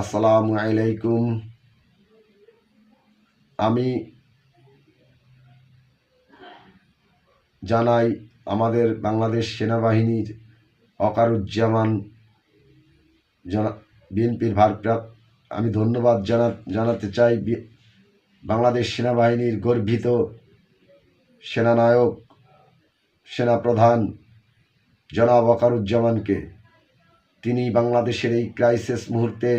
আসসালামু আলাইকুম। আমি জানাই আমাদের বাংলাদেশ সেনাবাহিনীর অকারুজ্জামান জানা, বিএনপির ভারপ্রাপ্ত, আমি ধন্যবাদ জানা, জানাতে চাই বাংলাদেশ সেনাবাহিনীর গর্বিত সেনানায়ক, সেনাপ্রধান জনাব অকারুজ্জামানকে। তিনি বাংলাদেশের এই ক্রাইসিস মুহূর্তে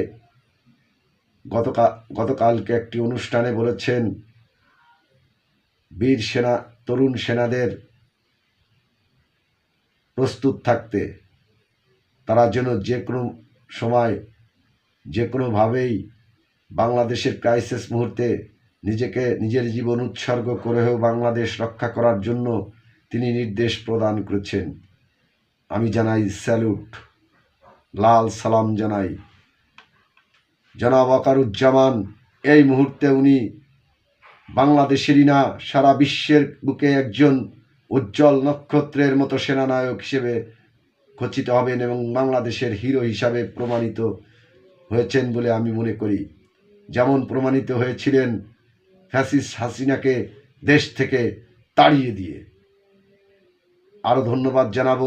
গতকাল, গতকালকে একটি অনুষ্ঠানে বলেছেন, বীর সেনা, তরুণ সেনাদের প্রস্তুত থাকতে, তারা যেন যে কোনো সময়, যে কোনোভাবেই বাংলাদেশের ক্রাইসিস মুহূর্তে নিজেকে, নিজের জীবন উৎসর্গ করেও বাংলাদেশ রক্ষা করার জন্য তিনি নির্দেশ প্রদান করেছেন। আমি জানাই স্যালুট, লাল সালাম জানাই। জনাব আকারুজ্জামান এই মুহূর্তে উনি বাংলাদেশেরই না, সারা বিশ্বের বুকে একজন উজ্জ্বল নক্ষত্রের মতো সেনানায়ক হিসেবে খচিত হবেন এবং বাংলাদেশের হিরো হিসাবে প্রমাণিত হয়েছেন বলে আমি মনে করি। যেমন প্রমাণিত হয়েছিলেন ফ্যাসিস হাসিনাকে দেশ থেকে তাড়িয়ে দিয়ে। আরও ধন্যবাদ জানাব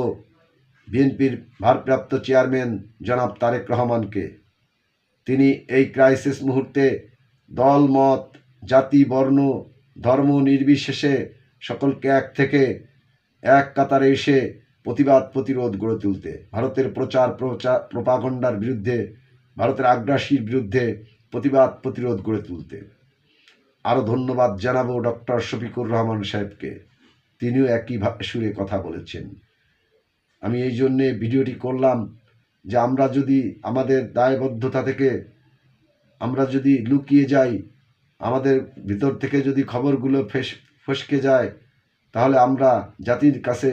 বিএনপির ভারপ্রাপ্ত চেয়ারম্যান জনাব তারেক রহমানকে। তিনি এই ক্রাইসিস মুহূর্তে দল, মত, জাতি, বর্ণ, ধর্ম নির্বিশেষে সকলকে এক থেকে এক কাতারে এসে প্রতিবাদ প্রতিরোধ গড়ে তুলতে, ভারতের প্রচার প্রচার প্রপাগণ্ডার বিরুদ্ধে, ভারতের আগ্রাসীর বিরুদ্ধে প্রতিবাদ প্রতিরোধ গড়ে তুলতে। আরও ধন্যবাদ জানাব ডক্টর শফিকুর রহমান সাহেবকে। তিনিও একই সুরে কথা বলেছেন। আমি এই জন্যে ভিডিওটি করলাম। যে আমরা যদি আমাদের দায়বদ্ধতা থেকে আমরা যদি লুকিয়ে যাই, আমাদের ভিতর থেকে যদি খবরগুলো ফেস, ফসকে যায়, তাহলে আমরা জাতির কাছে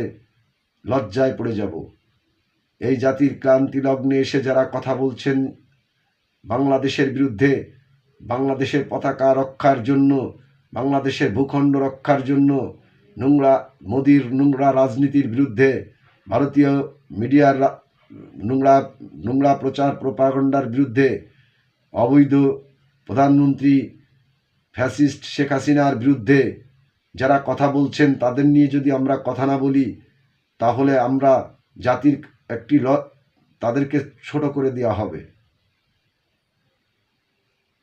লজ্জায় পড়ে যাব। এই জাতির ক্লান্তি লগ্নে এসে যারা কথা বলছেন বাংলাদেশের বিরুদ্ধে, বাংলাদেশের পতাকা রক্ষার জন্য, বাংলাদেশের ভূখণ্ড রক্ষার জন্য, নোংরা, মোদির নোংরা রাজনীতির বিরুদ্ধে ভারতীয় মিডিয়ার নোংরা নোংরা প্রচার প্রপাগণ্ডার বিরুদ্ধে অবৈধ প্রধানমন্ত্রী ফ্যাসিস্ট শেখ হাসিনার বিরুদ্ধে যারা কথা বলছেন, তাদের নিয়ে যদি আমরা কথা না বলি, তাহলে আমরা জাতির একটি ল, তাদেরকে ছোট করে দেওয়া হবে।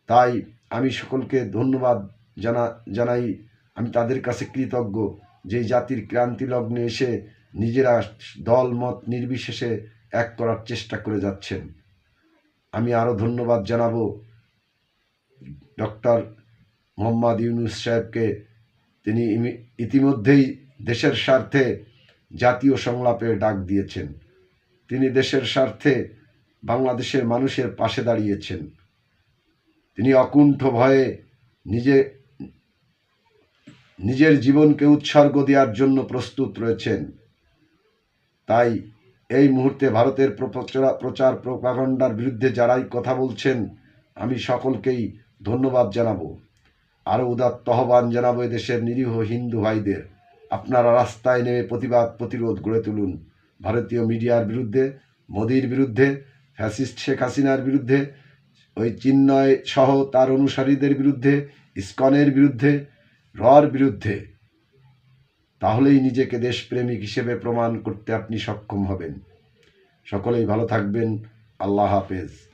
তাই আমি সকলকে ধন্যবাদ জানা, জানাই। আমি তাদের কাছে কৃতজ্ঞ যে জাতির ক্রান্তি লগ্নে এসে নিজেরা দল, মত নির্বিশেষে এক করার চেষ্টা করে যাচ্ছেন। আমি আরও ধন্যবাদ জানাব ডক্টর মোহাম্মদ ইউনুস সাহেবকে। তিনি ইতিমধ্যেই দেশের স্বার্থে জাতীয় সংলাপে ডাক দিয়েছেন। তিনি দেশের স্বার্থে বাংলাদেশের মানুষের পাশে দাঁড়িয়েছেন। তিনি অকুণ্ঠ ভয়ে নিজে নিজের জীবনকে উৎসর্গ দেওয়ার জন্য প্রস্তুত রয়েছেন। তাই এই মুহূর্তে ভারতের প্রপচরা- প্রচার প্রপাগণ্ডার বিরুদ্ধে যারাই কথা বলছেন, আমি সকলকেই ধন্যবাদ জানাব। আরও উদাত্ত আহ্বান জানাব দেশের নিরীহ হিন্দু ভাইদের। আপনারা রাস্তায় নেমে প্রতিবাদ, প্রতিরোধ গড়ে তুলুন। ভারতীয় মিডিয়ার বিরুদ্ধে, মোদির বিরুদ্ধে, ফ্যাসিস্ট শেখ হাসিনার বিরুদ্ধে, ওই চিন্ময় সহ তার অনুসারীদের বিরুদ্ধে, ইস্কনের বিরুদ্ধে, রর বিরুদ্ধে তাহলেই নিজেকে দেশপ্রেমিক হিসেবে প্রমাণ করতে আপনি সক্ষম হবেন। সকলেই ভালো থাকবেন। আল্লাহ হাফেজ।